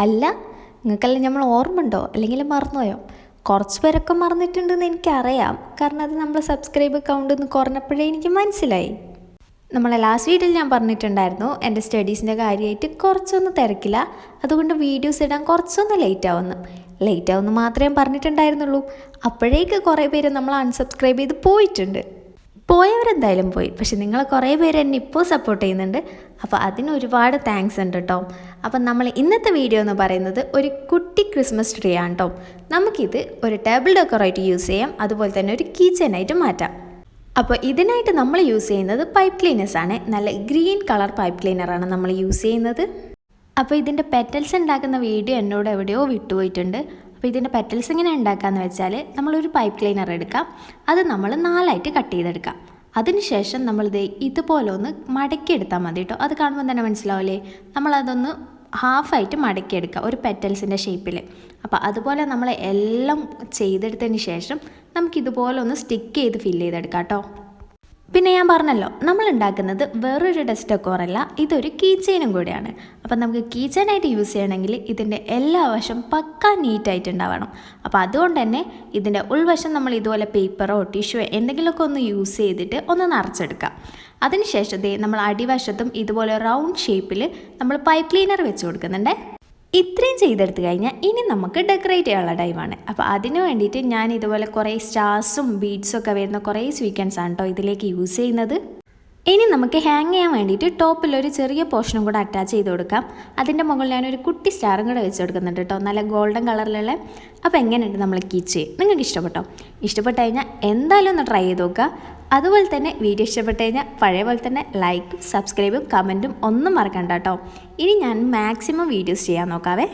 അല്ല നിങ്ങൾക്കെല്ലാം നമ്മൾ ഓർമ്മ ഉണ്ടോ അല്ലെങ്കിൽ മറന്നുപോയോ? കുറച്ച് പേരൊക്കെ മറന്നിട്ടുണ്ടെന്ന് എനിക്കറിയാം. കാരണം അത് നമ്മളെ സബ്സ്ക്രൈബ് അക്കൗണ്ട് എന്ന് കുറഞ്ഞപ്പോഴേ എനിക്ക് മനസ്സിലായി. നമ്മളെ ലാസ്റ്റ് വീഡിയോയിൽ ഞാൻ പറഞ്ഞിട്ടുണ്ടായിരുന്നു എന്റെ സ്റ്റഡീസിന്റെ കാര്യമായിട്ട് കുറച്ചൊന്നും തിരക്കില്ല. അതുകൊണ്ട് വീഡിയോസ് ഇടാൻ കുറച്ചൊന്ന് ലേറ്റ് ആവുന്നു. ലേറ്റ് ആവുമെന്ന് മാത്രമേ പറഞ്ഞിട്ടുണ്ടായിരുന്നുള്ളൂ. അപ്പോഴേക്ക് കുറേ പേര് നമ്മൾ അൺസബ്സ്ക്രൈബ് ചെയ്ത് പോയിട്ടുണ്ട്. പോയവരെന്തായാലും പോയി. പക്ഷെ നിങ്ങൾ കുറേ പേര് എന്നെ ഇപ്പോൾ സപ്പോർട്ട് ചെയ്യുന്നുണ്ട്. അപ്പോൾ അതിന് ഒരുപാട് താങ്ക്സ് ഉണ്ട് കേട്ടോ അപ്പം നമ്മൾ ഇന്നത്തെ വീഡിയോ എന്ന് പറയുന്നത് ഒരു കുട്ടി ക്രിസ്മസ് ട്രീ ആണ് കേട്ടോ നമുക്കിത് ഒരു ടേബിൾ ഡെക്കറായിട്ട് യൂസ് ചെയ്യാം. അതുപോലെ തന്നെ ഒരു കീച്ചനായിട്ട് മാറ്റാം. അപ്പോൾ ഇതിനായിട്ട് നമ്മൾ യൂസ് ചെയ്യുന്നത് പൈപ്പ് ക്ലീനേഴ്സ് ആണ്. നല്ല ഗ്രീൻ കളർ പൈപ്പ് ക്ലീനറാണ് നമ്മൾ യൂസ് ചെയ്യുന്നത്. അപ്പോൾ ഇതിന്റെ പെറ്റൽസ് ഉണ്ടാക്കുന്ന വീഡിയോ എന്നോട് എവിടെയോ വിട്ടുപോയിട്ടുണ്ട്. അപ്പോൾ ഇതിന്റെ പെറ്റൽസ് എങ്ങനെ ഉണ്ടാക്കാമെന്ന് വെച്ചാൽ നമ്മളൊരു പൈപ്പ് ക്ലീനർ എടുക്കാം. അത് നമ്മൾ നാലായിട്ട് കട്ട് ചെയ്തെടുക്കാം. അതിനുശേഷം നമ്മളിത് ഇതുപോലെ ഒന്ന് മടക്കിയെടുത്താൽ മതി കേട്ടോ അത് കാണുമ്പോൾ തന്നെ മനസ്സിലാവില്ലേ നമ്മളതൊന്ന് ഹാഫായിട്ട് മടക്കിയെടുക്കുക ഒരു പെറ്റൽസിന്റെ ഷേപ്പിൽ അപ്പോൾ അതുപോലെ നമ്മൾ എല്ലാം ചെയ്തെടുത്തതിന് ശേഷം നമുക്കിതുപോലെ ഒന്ന് സ്റ്റിക്ക് ചെയ്ത് ഫില്ല് ചെയ്തെടുക്കാം കേട്ടോ പിന്നെ ഞാൻ പറഞ്ഞല്ലോ നമ്മൾ ഉണ്ടാക്കുന്നത് വേറൊരു ഡസ്റ്റ് ഡെക്കോറല്ല ഇതൊരു കീ ചെയിനും കൂടിയാണ്. അപ്പം നമുക്ക് കീ ചെയിനായിട്ട് യൂസ് ചെയ്യണമെങ്കിൽ ഇതിന്റെ എല്ലാ വശം പക്ക നീറ്റായിട്ട് ഉണ്ടാവണം അപ്പോൾ അതുകൊണ്ട് തന്നെ ഇതിന്റെ ഉൾവശം നമ്മൾ ഇതുപോലെ പേപ്പറോ ടിഷ്യൂ എന്തെങ്കിലുമൊക്കെ ഒന്ന് യൂസ് ചെയ്തിട്ട് ഒന്ന് നിറച്ചെടുക്കാം. അതിനുശേഷം നമ്മൾ അടിവശത്തും ഇതുപോലെ റൗണ്ട് ഷേപ്പിൽ നമ്മൾ പൈപ്പ് ക്ലീനർ വെച്ച് കൊടുക്കുന്നുണ്ട്. ഇത്രയും ചെയ്തെടുത്ത് കഴിഞ്ഞാൽ ഇനി നമുക്ക് ഡെക്കറേറ്റ് ചെയ്യാനുള്ള ടൈമാണ് അപ്പോൾ അതിന് വേണ്ടിയിട്ട് ഞാൻ ഇതുപോലെ കുറേ സ്റ്റാർസും ബീഡ്സും ഒക്കെ വരുന്ന കുറേ സ്വീക്കൻസ് ആണ് കേട്ടോ ഇതിലേക്ക് യൂസ് ചെയ്യുന്നത്. ഇനി നമുക്ക് ഹാങ് ചെയ്യാൻ വേണ്ടിയിട്ട് ടോപ്പിൽ ഒരു ചെറിയ പോർഷനും കൂടെ അറ്റാച്ച് ചെയ്ത് കൊടുക്കാം. അതിന്റെ മുകളിൽ ഞാനൊരു കുട്ടി സ്റ്റാറും കൂടെ വെച്ച് കൊടുക്കുന്നുണ്ട് കേട്ടോ നല്ല ഗോൾഡൻ കളറിലുള്ള അപ്പോൾ എങ്ങനെയുണ്ട് നമ്മൾ കീച്ച്? നിങ്ങൾക്ക് ഇഷ്ടപ്പെട്ടോ? ഇഷ്ടപ്പെട്ട് കഴിഞ്ഞാൽ എന്തായാലും ഒന്ന് ട്രൈ ചെയ്ത് നോക്കുക. അതുപോലെ തന്നെ വീഡിയോ ഇഷ്ടപ്പെട്ട് കഴിഞ്ഞാൽ പഴയ പോലെ തന്നെ ലൈക്കും സബ്സ്ക്രൈബും കമന്റും ഒന്നും മറക്കണ്ട കേട്ടോ. ഇനി ഞാൻ മാക്സിമം വീഡിയോസ് ചെയ്യാൻ നോക്കാവേ.